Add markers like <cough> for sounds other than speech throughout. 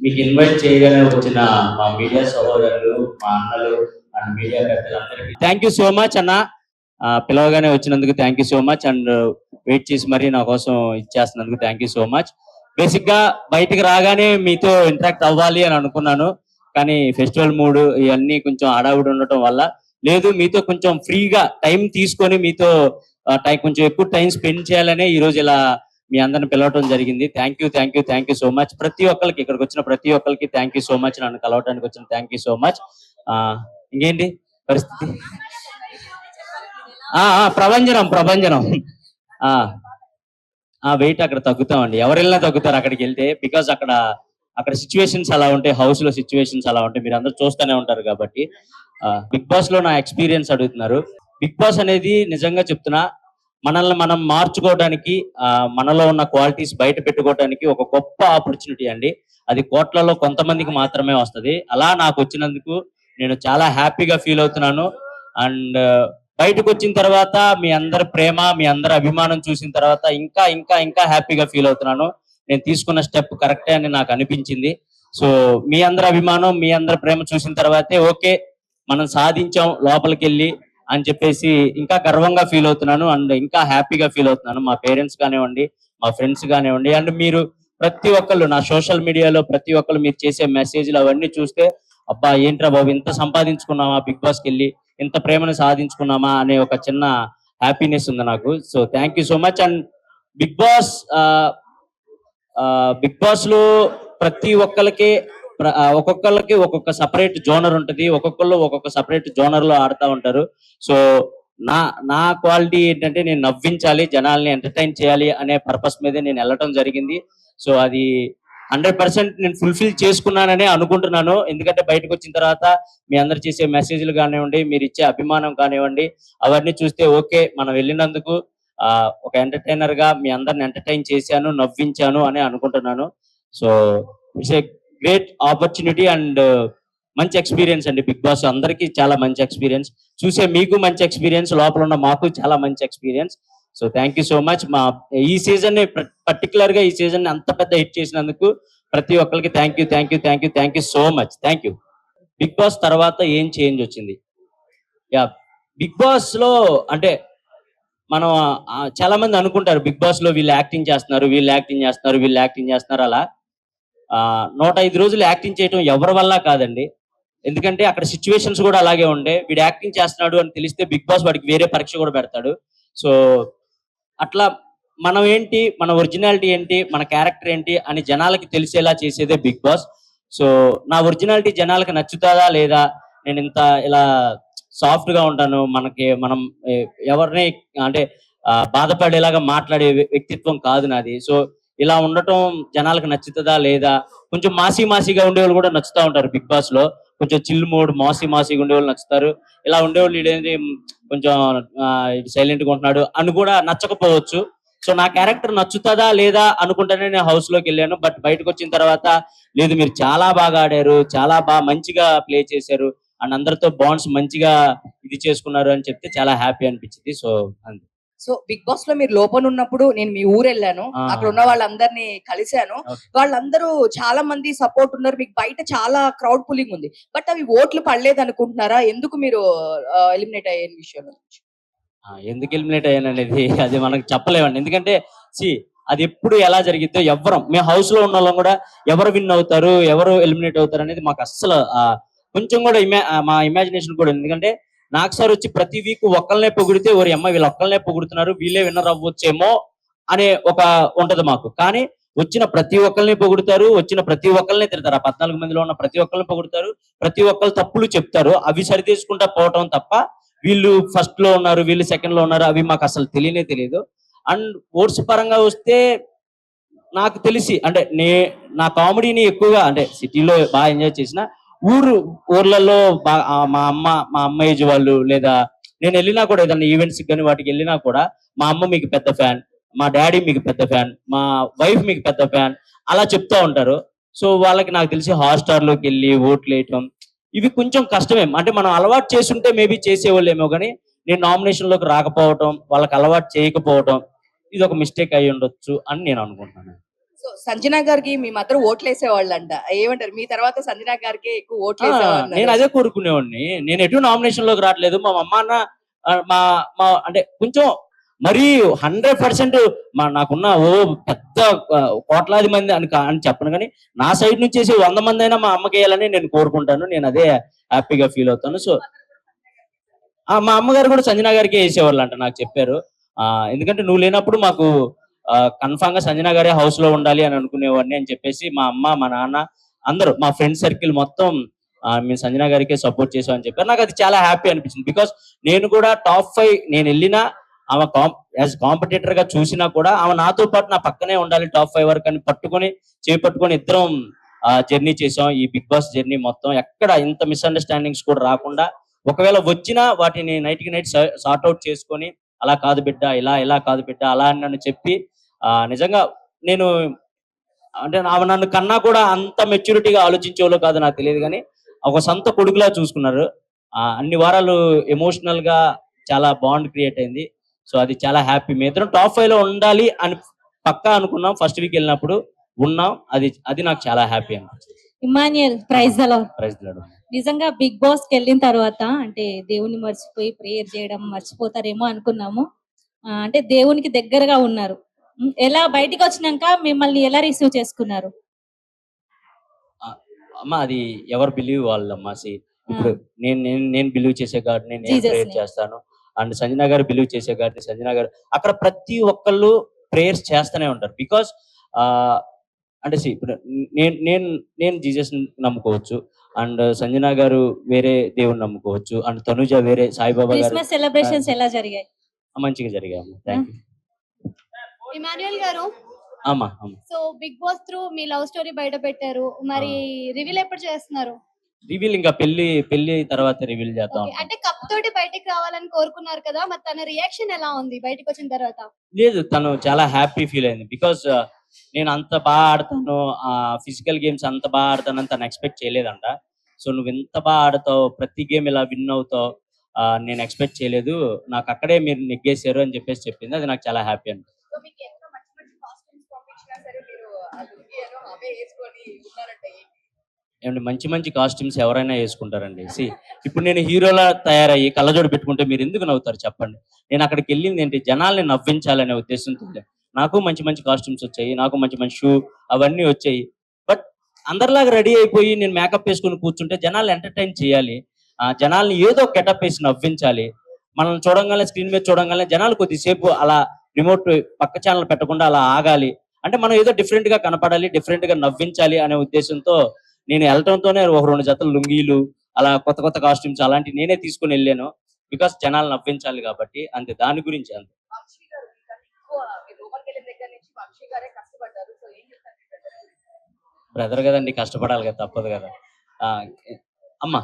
మీకు ఇన్వైట్ చేయగానే వచ్చిన మా మీడియా సహోదరులు మా అన్నలు అండ్ మీడియా పెద్దలందరికీ థ్యాంక్ యూ సో మచ్ అన్న. పిలవగానే వచ్చినందుకు thank you so much and wait చేసి మరీ నా కోసం ఇచ్చేస్తున్నందుకు థ్యాంక్ యూ సో మచ్ బేసిక్గా బయటికి రాగానే మీతో ఇంటరాక్ట్ అవ్వాలి అని అనుకున్నాను. కానీ ఫెస్టివల్ మూడ్ ఇవన్నీ కొంచెం హడావుడి ఉండటం వల్ల లేదు మీతో కొంచెం ఫ్రీగా టైం తీసుకొని మీతో కొంచెం ఎక్కువ టైం స్పెండ్ చేయాలనే ఈ రోజు ఇలా మీ అందరిని పిలవటం జరిగింది. Thank you thank you thank you so much ప్రతి ఒక్కరికి ఇక్కడికి వచ్చిన ప్రతి ఒక్కరికి థ్యాంక్ యూ సో మచ్ నన్ను కలవటానికి వచ్చిన థ్యాంక్ యూ సో మచ్ ఇంకేంటి? పరిస్థితి? ఆ, ఆ, ప్రభంజనం ప్రభంజనం. ఆ ఆ వెయిట్ అక్కడ తగ్గుతామండి. ఎవరు వెళ్ళినా తగ్గుతారు అక్కడికి వెళ్తే. బికాస్ అక్కడ అక్కడ సిచ్యువేషన్స్ అలా ఉంటాయి హౌస్లో సిచ్యువేషన్స్ అలా ఉంటాయి మీరు అందరూ చూస్తూనే ఉంటారు కాబట్టి. బిగ్ బాస్లో నా ఎక్స్పీరియన్స్ అడుగుతున్నారు. బిగ్ బాస్ అనేది నిజంగా చెప్తున్నా మనల్ని మనం మార్చుకోవడానికి మనలో ఉన్న క్వాలిటీస్ బయట పెట్టుకోవడానికి ఒక గొప్ప ఆపర్చునిటీ అండి. అది కోట్లలో కొంతమందికి మాత్రమే వస్తుంది. అలా నాకు వచ్చినందుకు నేను చాలా హ్యాపీగా ఫీల్ అవుతున్నాను. అండ్ బయటకు వచ్చిన తర్వాత మీ అందరి ప్రేమ మీ అందరి అభిమానం చూసిన తర్వాత ఇంకా ఇంకా ఇంకా హ్యాపీగా ఫీల్ అవుతున్నాను. నేను తీసుకున్న స్టెప్ కరెక్టే అని నాకు అనిపించింది. సో మీ అందరి అభిమానం మీ అందరి ప్రేమ చూసిన తర్వాతే ఓకే మనం సాధించాం లోపలికి వెళ్ళి అని చెప్పేసి ఇంకా గర్వంగా ఫీల్ అవుతున్నాను అండ్ ఇంకా హ్యాపీగా ఫీల్ అవుతున్నాను. మా పేరెంట్స్ కానివ్వండి మా ఫ్రెండ్స్ కానివ్వండి అండ్ మీరు ప్రతి ఒక్కళ్ళు నా సోషల్ మీడియాలో ప్రతి ఒక్కళ్ళు మీరు చేసే మెసేజ్లు అవన్నీ చూస్తే అబ్బా ఏంట్రా బాబు ఇంత సంపాదించుకున్నామా బిగ్ బాస్కి వెళ్ళి ఇంత ప్రేమను సాధించుకున్నామా అనే ఒక చిన్న హ్యాపీనెస్ ఉంది నాకు. So thank you so much and Bigg Boss Bigg బాస్లో ప్రతి ఒక్కరికి ఒక్కొక్కళ్ళకి ఒక్కొక్క సపరేట్ జోనర్ ఉంటుంది. ఒక్కొక్కళ్ళు ఒక్కొక్క సపరేట్ జోనర్లో ఆడుతూ ఉంటారు. సో నా నా క్వాలిటీ ఏంటంటే నేను నవ్వించాలి జనాల్ని ఎంటర్టైన్ చేయాలి అనే పర్పస్ మీదే నేను వెళ్ళటం జరిగింది. సో అది హండ్రెడ్ పర్సెంట్ నేను ఫుల్ఫిల్ చేసుకున్నానని అనుకుంటున్నాను. ఎందుకంటే బయటకు వచ్చిన తర్వాత మీ అందరు చేసే మెసేజ్లు కానివ్వండి మీరు ఇచ్చే అభిమానం కానివ్వండి అవన్నీ చూస్తే ఓకే మనం వెళ్ళినందుకు ఆ, ఒక ఎంటర్టైనర్గా మీ అందరిని ఎంటర్టైన్ చేశాను నవ్వించాను అని అనుకుంటున్నాను. So it's great opportunity and మంచి ఎక్స్పీరియన్స్ అండి బిగ్ బాస్. అందరికీ చాలా మంచి ఎక్స్పీరియన్స్ చూసే మీకు మంచి ఎక్స్పీరియన్స్ లోపల ఉన్న మాకు చాలా మంచి experience so thank you so much మా ఈ సీజన్ పర్టికులర్గా ఈ సీజన్ అంత పెద్ద హిట్ చేసినందుకు ప్రతి ఒక్కరికి thank you thank you thank you thank you so much thank you Bigg Boss తర్వాత ఏం చేంజ్ వచ్చింది? యా బిగ్ బాస్లో అంటే మనం చాలా మంది అనుకుంటారు బిగ్ బాస్లో వీళ్ళు యాక్టింగ్ చేస్తున్నారు వీళ్ళు యాక్టింగ్ చేస్తున్నారు వీళ్ళు యాక్టింగ్ చేస్తున్నారు అలా. నూట ఐదు రోజులు యాక్టింగ్ చేయటం ఎవరి వల్ల కాదండి. ఎందుకంటే అక్కడ సిచ్యువేషన్స్ కూడా అలాగే ఉండే. వీడు యాక్టింగ్ చేస్తున్నాడు అని తెలిస్తే బిగ్ బాస్ వాడికి వేరే పరీక్ష కూడా పెడతాడు. సో అట్లా మనం ఏంటి మన ఒరిజినాలిటీ ఏంటి మన క్యారెక్టర్ ఏంటి అని జనాలకి తెలిసేలా చేసేదే బిగ్ బాస్. సో నా ఒరిజినాలిటీ జనాలకి నచ్చుతుందా లేదా? నేను ఇంత ఇలా సాఫ్ట్గా ఉంటాను. మనకి మనం ఎవరిని అంటే బాధపడేలాగా మాట్లాడే వ్యక్తిత్వం కాదు నాది. సో ఇలా ఉండటం జనాలకు నచ్చుతుందా లేదా? కొంచెం మాసి మాసిగా ఉండేవాళ్ళు కూడా నచ్చుతా ఉంటారు బిగ్ బాస్లో. కొంచెం చిల్ మోడ్ మాసి మాసిగా ఉండేవాళ్ళు నచ్చుతారు. ఇలా ఉండేవాళ్ళు ఇదేంటి కొంచెం సైలెంట్గా ఉంటున్నాడు అని కూడా నచ్చకపోవచ్చు. సో నా క్యారెక్టర్ నచ్చుతుందా లేదా అనుకుంటేనే నేను హౌస్లోకి వెళ్ళాను. బట్ బయటకు వచ్చిన తర్వాత లేదు మీరు చాలా బాగా ఆడారు చాలా బాగా మంచిగా ప్లే చేశారు. అండ్ అందరితో బాండ్స్ మంచిగా ఇది చేసుకున్నారు అని చెప్తే చాలా హ్యాపీ అనిపించింది. సో అంతే. సో బిగ్ బాస్లో మీరు లోపల ఉన్నప్పుడు నేను మీ ఊరు వెళ్ళాను. అక్కడ ఉన్న వాళ్ళందరినీ కలిశాను. వాళ్ళందరూ చాలా మంది సపోర్ట్ ఉన్నారు. మీకు బయట చాలా క్రౌడ్ పుల్లింగ్ ఉంది. బట్ అవి ఓట్లు పడలేదు అనుకుంటున్నారా ఎందుకు మీరు ఎలిమినేట్ అయ్యే విషయం ఎందుకు ఎలిమినేట్ అయ్యాను అనేది అది మనకు చెప్పలేమండి. ఎందుకంటే సి అది ఎప్పుడు ఎలా జరిగిద్దో ఎవరం మేము హౌస్లో ఉన్న వాళ్ళం కూడా ఎవరు విన్ అవుతారు ఎవరు ఎలిమినేట్ అవుతారు అనేది మాకు అస్సలు కొంచెం కూడా ఇమా మా ఇమాజినేషన్ కూడా. ఎందుకంటే నాకు సార్ వచ్చి ప్రతి వీక్ ఒక్కళ్ళనే పొగిడితే ఓరి అమ్మ వీళ్ళు ఒక్కళ్ళనే పొగుడుతున్నారు వీళ్ళే విన్నర్ అవ్వచ్చేమో అనే ఒక ఉంటది మాకు. కానీ వచ్చిన ప్రతి ఒక్కరిని పొగుడుతారు వచ్చిన ప్రతి ఒక్కరిని తిడతారు. ఆ పద్నాలుగు మందిలో ఉన్న ప్రతి ఒక్కరిని పొగుడుతారు ప్రతి ఒక్కరు తప్పులు చెప్తారు అవి సరిదేసుకుంటా పోవటం తప్ప వీళ్ళు ఫస్ట్లో ఉన్నారు వీళ్ళు సెకండ్లో ఉన్నారు అవి మాకు అసలు తెలియనే తెలియదు. అండ్ ఓట్స్ పరంగా వస్తే నాకు తెలిసి అంటే నే నా కామెడీని ఎక్కువగా అంటే సిటీలో బాగా ఎంజాయ్ చేసిన ఊరు ఊర్లలో బా- మా అమ్మ మా అమ్మ ఏజ్ వాళ్ళు లేదా నేను వెళ్ళినా కూడా ఏదైనా ఈవెంట్స్ కానీ వాటికి వెళ్ళినా కూడా మా అమ్మ మీకు పెద్ద ఫ్యాన్ మా డాడీ మీకు పెద్ద ఫ్యాన్ మా వైఫ్ మీకు పెద్ద ఫ్యాన్ అలా చెప్తా ఉంటారు. సో వాళ్ళకి నాకు తెలిసి హాట్స్టార్లోకి వెళ్ళి ఓట్లు వేయటం ఇవి కొంచెం కష్టమే. అంటే మనం అలవాటు చేస్తుంటే మేబీ చేసేవాళ్ళేమో కానీ నేను నామినేషన్లోకి రాకపోవటం వాళ్ళకి అలవాటు చేయకపోవటం ఇది ఒక మిస్టేక్ అయి ఉండొచ్చు అని నేను అనుకుంటున్నాను. సో సంజన గారికి మీ మదర్ ఓట్లు వేసేవాళ్ళంట ఏమంటారు? మీ తర్వాత సంజన గారికి ఎక్కువ ఓట్లు ఆ, నేను వేసేవాళ్ళు అదే కోరుకునేవాడిని. నేను ఎటు నామినేషన్లోకి రావట్లేదు. మా అమ్మ మా మా అంటే కొంచెం మరీ హండ్రెడ్ పర్సెంట్ మా నాకున్న ఓ పెద్ద కోట్లాది మంది అని కా- అని చెప్పను కానీ నా సైడ్ నుంచి వేసి వంద మంది అయినా మా అమ్మకి వేయాలని నేను కోరుకుంటాను. నేను అదే హ్యాపీగా ఫీల్ అవుతాను. సో ఆ, మా అమ్మగారు కూడా సంజన గారికి వేసేవాళ్ళు అంట నాకు చెప్పారు. ఆ, ఎందుకంటే నువ్వు లేనప్పుడు మాకు కన్ఫామ్గా సంజన గారే హౌస్లో ఉండాలి అని అనుకునేవాడిని అని చెప్పేసి మా అమ్మ మా నాన్న అందరూ మా ఫ్రెండ్ సర్కిల్ మొత్తం మేము సంజన గారికి సపోర్ట్ చేసామని చెప్పారు. నాకు అది చాలా హ్యాపీ అనిపించింది బికాస్ నేను కూడా టాప్ ఫైవ్ నేను వెళ్ళినా ఆమె యాజ్ కాంపిటేటర్గా చూసినా కూడా ఆమె నాతో పాటు నా పక్కనే ఉండాలి టాప్ ఫైవ్ వరకు అని పట్టుకొని చేపట్టుకొని ఇద్దరం జర్నీ చేసాం ఈ బిగ్ బాస్ జర్నీ మొత్తం ఎక్కడ ఇంత మిస్అండర్స్టాండింగ్స్ కూడా రాకుండా ఒకవేళ వచ్చినా వాటిని నైట్కి నైట్ సార్ట్ అవుట్ చేసుకొని అలా కాదు బిడ్డ ఇలా ఇలా కాదు బిడ్డ అలా అని నన్ను చెప్పి నిజంగా నేను అంటే ఆమె నన్ను కన్నా కూడా అంత మెచ్యూరిటీగా ఆలోచించేవాళ్ళు కాదు నాకు తెలియదు కానీ ఒక సొంత కొడుకులా చూసుకున్నారు. ఆ, అన్ని వారాలు ఎమోషనల్గా చాలా బాండ్ క్రియేట్ అయింది. సో అది చాలా హ్యాపీ మీ ఇద్దరం టాప్ ఫైవ్లో ఉండాలి అని పక్కా అనుకున్నాం. ఫస్ట్ వీక్ వెళ్ళినప్పుడు ఉన్నాం. అది అది నాకు చాలా హ్యాపీ అనిపించింది ఇమాన్యుయల్ ప్రైజ్ అలా ప్రైజ్ నిజంగా బిగ్ బాస్కి వెళ్ళిన తర్వాత అంటే దేవుని మర్చిపోయి ప్రేయర్ చేయడం మర్చిపోతారేమో అనుకున్నాము. అంటే దేవునికి దగ్గరగా ఉన్నారు. ఎలా బయటికి వచ్చినాక మిమ్మల్ని ఎలా రిసీవ్ చేసుకున్నారు? అమ్మ అది ఎవరు బిలీవ్ వాళ్ళమ్మా సి ఇప్పుడు నేను నేను నేను బిలీవ్ చేసే గాడిని నేను ప్రేయర్. చేస్తాను? అండ్ సంజన గారు బిలీవ్ చేసే గాడిని సంజన గారు అక్కడ ప్రతి ఒక్కళ్ళు ప్రేయర్స్ చేస్తూనే ఉంటారు. బికాస్ అంటే see, ఇప్పుడు నేను నేను నేను జీసస్ నమ్ముకోవచ్చు అండ్ సంజన గారు వేరే దేవుని నమ్ముకోవచ్చు అండ్ తనుజ వేరే సాయిబాబా గారు సెలబ్రేషన్స్ ఎలా జరిగాయి? మంచిగా జరిగాయి థ్యాంక్ యూ ఇమాన్యుయల్ గారు? అమ్మా సో బిగ్ బాస్ త్రూ మీ లవ్ స్టోరీ బయట పెట్టారు. మరి రివీల్ ఎప్పుడు చేస్తున్నారు? రివీల్ ఇంకా పెళ్ళి పెళ్ళి తర్వాత రివీల్ చేద్దాం అంటే కప్ తోటి బయటికి రావాలని కోరుకున్నారు కదా మరి తన రియాక్షన్ ఎలా ఉంది బయటకు వచ్చిన తర్వాత? లేదు తను చాలా హ్యాపీ ఫీల్ అయింది. బికాస్ నేను అంత బాగా ఆడతాను ఆ ఫిజికల్ గేమ్స్ అంత బాగా ఆడతానని తను ఎక్స్పెక్ట్ చేయలేదంట. సో నువ్వు ఎంత బాగా ఆడతావు ప్రతి గేమ్ ఇలా విన్ అవుతావు నేను ఎక్స్పెక్ట్ చేయలేదు. నాకు అక్కడే మీరు నెగ్గేశారు అని చెప్పేసి చెప్పింది. అది నాకు చాలా హ్యాపీ అండి సో మీకు ఎంత మంచి మంచి కాస్ట్యూమ్స్ పంపించినా సరే మీరు అవే వేసుకొని ఉన్నారంట ఏమండి మంచి మంచి కాస్ట్యూమ్స్ ఎవరైనా వేసుకుంటారండి. సి ఇప్పుడు నేను హీరోలా తయారయ్యి కళ్ళజోడు పెట్టుకుంటే మీరు ఎందుకు నవ్వుతారు చెప్పండి? నేను అక్కడికి వెళ్ళింది ఏంటి? జనాల్ని నవ్వించాలనే ఉద్దేశంతో నాకు మంచి మంచి కాస్ట్యూమ్స్ వచ్చాయి నాకు మంచి మంచి షూ అవన్నీ వచ్చాయి. బట్ అందరిలాగా రెడీ అయిపోయి నేను మేకప్ వేసుకుని కూర్చుంటే జనాలు ఎంటర్టైన్ చేయాలి. ఆ జనాల్ని ఏదో గెటప్ వేసి నవ్వించాలి. మనం చూడంగానే స్క్రీన్ మీద చూడంగానే జనాలు కొద్దిసేపు అలా రిమోట్ పక్క ఛానల్ పెట్టకుండా అలా ఆగాలి. అంటే మనం ఏదో డిఫరెంట్గా కనపడాలి డిఫరెంట్గా నవ్వించాలి అనే ఉద్దేశంతో నేను వెళ్ళటంతోనే ఒక రెండు జతలు లుంగీలు అలా కొత్త కొత్త కాస్ట్యూమ్స్ అలాంటివి నేనే తీసుకుని వెళ్ళాను. బికాస్ జనాలు నవ్వించాలి కాబట్టి అంతే దాని గురించి అంతే? బ్రదర్ కదండి కష్టపడాలి కదా తప్పదు కదా. ఆ, అమ్మా.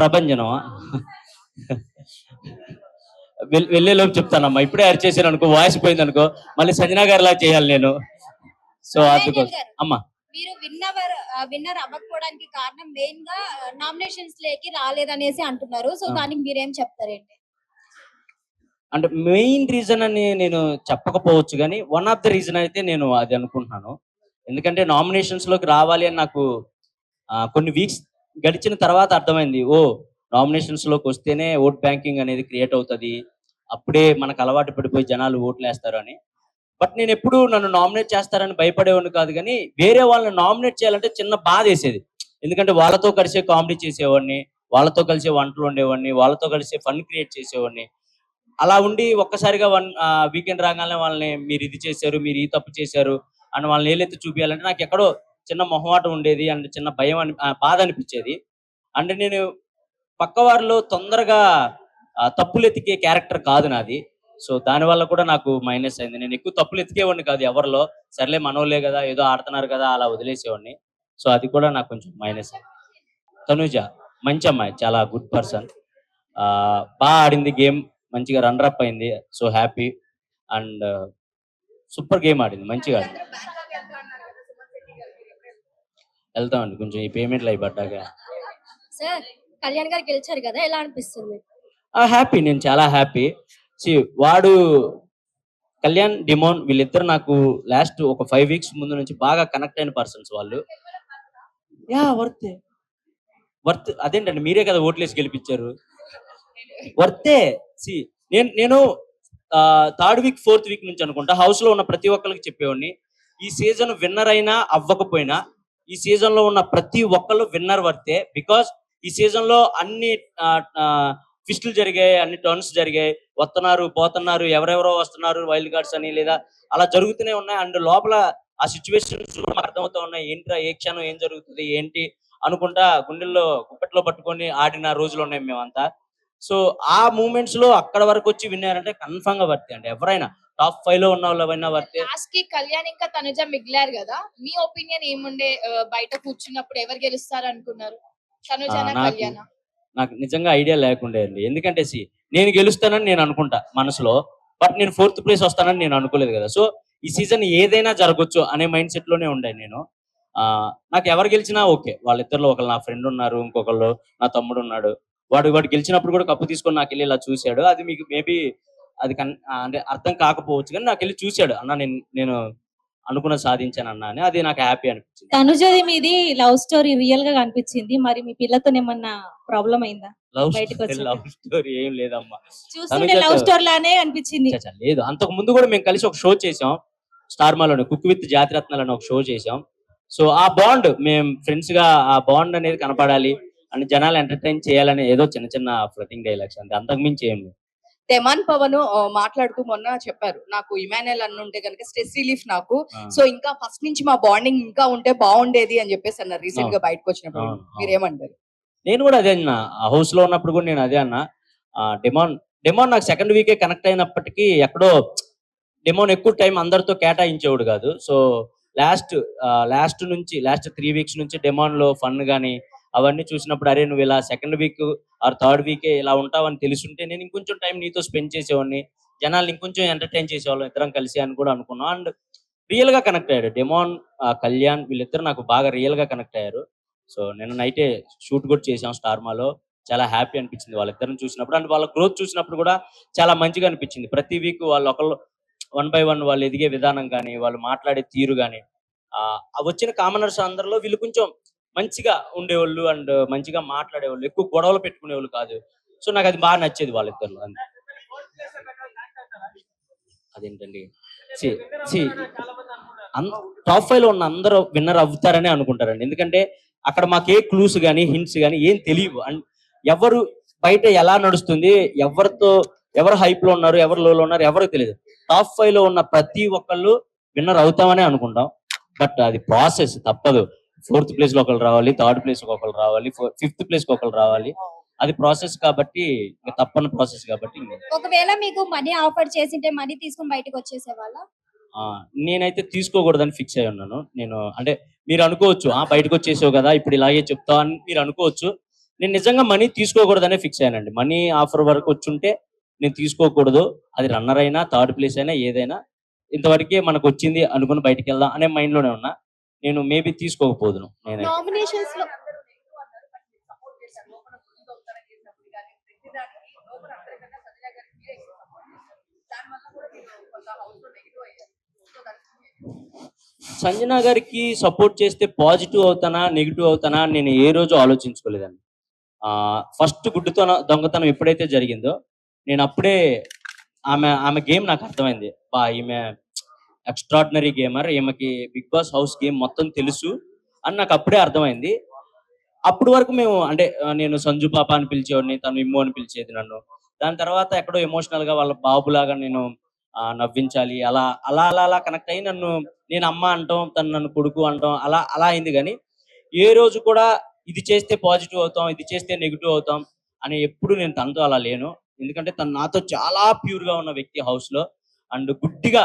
ప్రభంజనమా? వెళ్ళేలోపు చెప్తానమ్మా. ఇప్పుడే అరిచేసాను అనుకో వాయిస్ పోయింది అనుకో మళ్ళీ సంజనా గారిలా చేయాలి నేను. సో అందుకోసం. గారు, అమ్మా. మీరు విన్నర్ విన్నర్ అవ్వకపోవడానికి కారణం మెయిన్గా నామినేషన్స్ లేకి రాలేదనేసి అంటున్నారు. సో. దానికి మీరేం చెప్తారేంటి? అంటే మెయిన్ రీజన్ అని నేను చెప్పకపోవచ్చు కానీ వన్ ఆఫ్ ద రీజన్ అయితే నేను అది అనుకుంటున్నాను. ఎందుకంటే నామినేషన్స్లోకి రావాలి అని నాకు కొన్ని వీక్స్ గడిచిన తర్వాత అర్థమైంది ఓ నామినేషన్స్లోకి వస్తేనే ఓట్ బ్యాంకింగ్ అనేది క్రియేట్ అవుతుంది. అప్పుడే మనకు అలవాటు పడిపోయి జనాలు ఓట్లు వేస్తారు అని. బట్ నేను ఎప్పుడు నన్ను నామినేట్ చేస్తారని భయపడేవాడిని కాదు కానీ వేరే వాళ్ళని నామినేట్ చేయాలంటే చిన్న బాధ వేసేది. ఎందుకంటే వాళ్ళతో కలిసే కామెడీ చేసేవాడిని వాళ్ళతో కలిసి వంటలు ఉండేవాడిని వాళ్ళతో కలిసి ఫన్ క్రియేట్ చేసేవాడిని. అలా ఉండి ఒక్కసారిగా వన్ వీకెండ్ రాగానే వాళ్ళని మీరు ఇది చేశారు మీరు ఈ తప్పు చేశారు అని వాళ్ళని ఏలైతే చూపించాలంటే నాకు ఎక్కడో చిన్న మొహమాటం ఉండేది అండ్ చిన్న భయం అని బాధ అనిపించేది. అండ్ నేను పక్క వారిలో తొందరగా తప్పులు ఎతికే క్యారెక్టర్ కాదు నాది. సో దానివల్ల కూడా నాకు మైనస్ అయింది. నేను ఎక్కువ తప్పులు ఎతికేవాడిని కాదు ఎవరిలో. సర్లే మనోలే కదా ఏదో ఆడుతున్నారు కదా అలా వదిలేసేవాడిని. సో అది కూడా నాకు కొంచెం మైనస్ అయింది. తనుజ మంచి అమ్మాయి చాలా గుడ్ పర్సన్. బాగా ఆడింది గేమ్ మంచిగా రన్నర్ అప్ అయింది so happy. And super game ఆడింది మంచిగా ఆడింది అందరూ బ్యాంకాక్ వెళ్తా అన్నారు కదా సుమన్ శెట్టి గారు మీరు ఎప్పుడు వెళ్తారు? వెళ్తామండి. కొంచెం ఈ పేమెంట్లు అయి పడ్డాక. సార్ కళ్యాణ్ గారు గెలిచారు కదా ఎలా అనిపిస్తుంది? హ్యాపీ. నేను చాలా హ్యాపీ. సి వాడు కళ్యాణ్ డిమోన్ వీళ్ళిద్దరు నాకు లాస్ట్ ఒక ఫైవ్ వీక్స్ ముందు నుంచి బాగా కనెక్ట్ అయిన పర్సన్స్ వాళ్ళు. యా వర్తే. వర్త్ అదేంటండి మీరే కదా ఓట్లేసి గెలిపించారు. వర్తే. సి నేను నేను థర్డ్ వీక్ ఫోర్త్ వీక్ నుంచి అనుకుంటా హౌస్లో ఉన్న ప్రతి ఒక్కరికి చెప్పేవాడిని ఈ సీజన్ విన్నర్ అయినా అవ్వకపోయినా ఈ సీజన్లో ఉన్న ప్రతి ఒక్కళ్ళు విన్నర్ వర్తే బికాస్ ఈ సీజన్లో అన్ని ఫిస్టులు జరిగాయి అన్ని టర్న్స్ జరిగాయి. వస్తున్నారు పోతున్నారు ఎవరెవరో వస్తున్నారు వైల్డ్ కార్డ్స్ అని లేదా అలా జరుగుతూనే ఉన్నాయి. అండ్ లోపల ఆ సిచ్యువేషన్స్ అర్థమవుతా ఉన్నాయి. ఏంట్రా ఏ క్షణం ఏం జరుగుతుంది ఏంటి అనుకుంటా గుండెల్లో గుప్పెట్లో పట్టుకొని ఆడిన రోజులు ఉన్నాయి మేమంతా. సో ఆ మూమెంట్స్లో అక్కడ వరకు వచ్చి విన్నారంటే కన్ఫామ్గా వర్తే అండి. ఎవరైనా టాప్ ఫైవ్లో ఉన్న వాళ్ళు ఎవరైనా లాస్ట్కి కళ్యాణ్ ఇంకా తనుజ మిగిలారు కదా? మీ ఒపీనియన్ ఏముండే బయట కూర్చున్నప్పుడు ఎవరు గెలుస్తారు అనుకున్నారు? తనుజనా నాకు- కళ్యాణ. నాకు నిజంగా ఐడియా లేకుండే అండి. ఎందుకంటే సి నేను గెలుస్తానని నేను అనుకుంటా మనసులో బట్ నేను ఫోర్త్ ప్లేస్ వస్తానని నేను అనుకోలేదు కదా. సో ఈ సీజన్ ఏదైనా జరగచ్చు అనే మైండ్ సెట్లోనే ఉండే నేను. ఆ నాకు ఎవరు గెలిచినా ఓకే. వాళ్ళిద్దరిలో ఒకళ్ళు నా ఫ్రెండ్ ఉన్నారు ఇంకొకళ్ళు నా తమ్ముడు ఉన్నాడు. వాడు వాడు గెలిచినప్పుడు కూడా కప్పు తీసుకొని నాకు వెళ్ళి ఇలా చూశాడు. అది మీకు మేబీ అది కన్ అంటే అర్థం కాకపోవచ్చు కానీ నాకు వెళ్ళి చూశాడు. అన్న నేను నేను అనుకున్న సాధించాను అన్న అని. అది నాకు హ్యాపీ అనిపించింది. తనుజది మీది లవ్ స్టోరీ రియల్గా కనిపించింది. మరి మీ పిల్లతో ఏమన్నా ప్రాబ్లం అయిందా? లవ్ బయటకు వచ్చాక. లవ్ స్టోరీ ఏం లేదమ్మా. చూస్తుంటే తనుజతో- లవ్ స్టోరీ లానే అనిపించింది. చచ్చా, లేదు. అంతకు ముందు కూడా మేము కలిసి ఒక షో చేసాం స్టార్ మాలోనే కుక్ విత్ జాతిరత్నాలు అని ఒక షో చేసాం సో ఆ బాండ్ మేము ఫ్రెండ్స్గా ఆ బాండ్ అనేది కనపడాలి. అని జనాలు ఎంటర్టైన్ చేయాలని ఏదో చిన్న చిన్న ఫ్లటింగ్ డైలాగ్స్ అంతే. అంతకు మించి ఏం లేదు. తెమాన్ పవన్ మాట్లాడుతూ మొన్న చెప్పారు. నాకు ఇమానుయల్ అన్న ఉంటే కనుక స్ట్రెస్ రిలీఫ్ నాకు. సో ఇంకా ఫస్ట్ నుంచి మా బాండింగ్ ఇంకా ఉంటే బాగుండేది అని చెప్పేసి అన్నారు రీసెంట్గా బయటకు వచ్చినప్పుడు. అవును. మీరేమంటారు? నేను కూడా అదే అన్న. హౌస్లో ఉన్నప్పుడు కూడా నేను అదే అన్న. డెమాన్ డెమాన్ నాకు సెకండ్ వీకే కనెక్ట్ అయినప్పటికీ ఎక్కడో డెమోన్ ఎక్కువ టైం అందరితో కేటాయించేవాడు కాదు. సో లాస్ట్ లాస్ట్ నుంచి లాస్ట్ త్రీ వీక్స్ నుంచి డెమాన్లో ఫన్ గానీ అవన్నీ చూసినప్పుడు అరే నువ్వు ఇలా సెకండ్ వీక్ ఆర్ థర్డ్ వీకే ఇలా ఉంటావని తెలుసుంటే నేను ఇంకొంచెం టైం నీతో స్పెండ్ చేసేవాడిని. జనాలు ఇంకొంచెం ఎంటర్టైన్ చేసేవాళ్ళం ఇద్దరం కలిసి అని కూడా అనుకున్నాం. అండ్ రియల్గా కనెక్ట్ అయ్యాడు డెమాన్ కళ్యాణ్ వీళ్ళిద్దరు నాకు బాగా రియల్గా కనెక్ట్ అయ్యారు. సో నేను నైటే షూట్ కూడా చేసాం స్టార్ మాలో. చాలా హ్యాపీ అనిపించింది వాళ్ళిద్దరిని చూసినప్పుడు. అండ్ వాళ్ళ గ్రోత్ చూసినప్పుడు కూడా చాలా మంచిగా అనిపించింది. ప్రతి వీక్ వాళ్ళు ఒకళ్ళు వన్ బై వన్ వాళ్ళు ఎదిగే విధానం కానీ వాళ్ళు మాట్లాడే తీరు కానీ వచ్చిన కామనర్స్ అందరిలో వీళ్ళు కొంచెం మంచిగా ఉండేవాళ్ళు అండ్ మంచిగా మాట్లాడేవాళ్ళు ఎక్కువ గొడవలు పెట్టుకునేవాళ్ళు కాదు. సో నాకు అది బాగా నచ్చేది వాళ్ళిద్దరు అదేంటండి? సి టాప్ ఫైవ్లో ఉన్న అందరూ విన్నర్ అవుతారని అనుకుంటారండి. ఎందుకంటే అక్కడ మాకు ఏ క్లూస్ కానీ హింట్స్ కానీ ఏం తెలియవు. అండ్ ఎవరు బయట ఎలా నడుస్తుంది ఎవరితో ఎవరు హైప్లో ఉన్నారు ఎవరు లోలో ఉన్నారు ఎవరు తెలియదు. టాప్ ఫైవ్లో ఉన్న ప్రతి ఒక్కళ్ళు విన్నర్ అవుతామనే అనుకుంటాం. బట్ అది ప్రాసెస్ తప్పదు. ఫోర్త్ ప్లేస్లో ఒకరు రావాలి థర్డ్ ప్లేస్ ఒకరు రావాలి ఫిఫ్త్ ప్లేస్కి ఒకరు రావాలి. అది ప్రాసెస్ కాబట్టి ఇంకా తప్పని ప్రాసెస్ కాబట్టి ఒకవేళ మీకు మనీ ఆఫర్ చేసింటే మనీ తీసుకుని బయటకు వచ్చేసే వాళ్ళ నేనైతే తీసుకోకూడదని ఫిక్స్ అయి ఉన్నాను. నేను అంటే మీరు అనుకోవచ్చు ఆ బయటకు వచ్చేసావు కదా ఇప్పుడు ఇలాగే చెప్తావు అని మీరు అనుకోవచ్చు. నేను నిజంగా మనీ తీసుకోకూడదనే ఫిక్స్ అయ్యానండి. మనీ ఆఫర్ వరకు వచ్చుంటే నేను తీసుకోకూడదు. అది రన్నర్ అయినా థర్డ్ ప్లేస్ అయినా ఏదైనా ఇంతవరకే మనకు వచ్చింది అనుకుని బయటికి వెళ్దాం అనే మైండ్లోనే ఉన్నా. నేను మేబీ తీసుకోకపోదును నేనే నామినేషన్స్లో. సంజన గారికి సపోర్ట్ చేస్తే పాజిటివ్ అవుతానా నెగిటివ్ అవుతానా నేను ఏ రోజు ఆలోచించుకోలేదండి. ఆ ఫస్ట్ గుడ్డుతనం దొంగతనం ఎప్పుడైతే జరిగిందో నేను అప్పుడే ఆమె ఆమె గేమ్ నాకు అర్థమైంది. బా ఈమె ఎక్స్ట్రాడినరీ గేమర్ ఈమెకి బిగ్ బాస్ హౌస్ గేమ్ మొత్తం తెలుసు అని నాకు అప్పుడే అర్థమైంది. అప్పుడు వరకు మేము అంటే నేను సంజు పాప అని పిలిచేవాడిని తను ఇమ్ము అని పిలిచేది నన్ను. దాని తర్వాత ఎక్కడో ఎమోషనల్గా వాళ్ళ బాబులాగా నేను నవ్వించాలి అలా అలా అలా అలా కనెక్ట్ అయ్యి నన్ను నేను అమ్మ అంటాం తను నన్ను కొడుకు అంటాం అలా అలా అయింది. కానీ ఏ రోజు కూడా ఇది చేస్తే పాజిటివ్ అవుతాం ఇది చేస్తే నెగిటివ్ అవుతాం అని ఎప్పుడు నేను తనతో అలా లేను. ఎందుకంటే తను నాతో చాలా ప్యూర్గా ఉన్న వ్యక్తి హౌస్లో. అండ్ గుడ్డిగా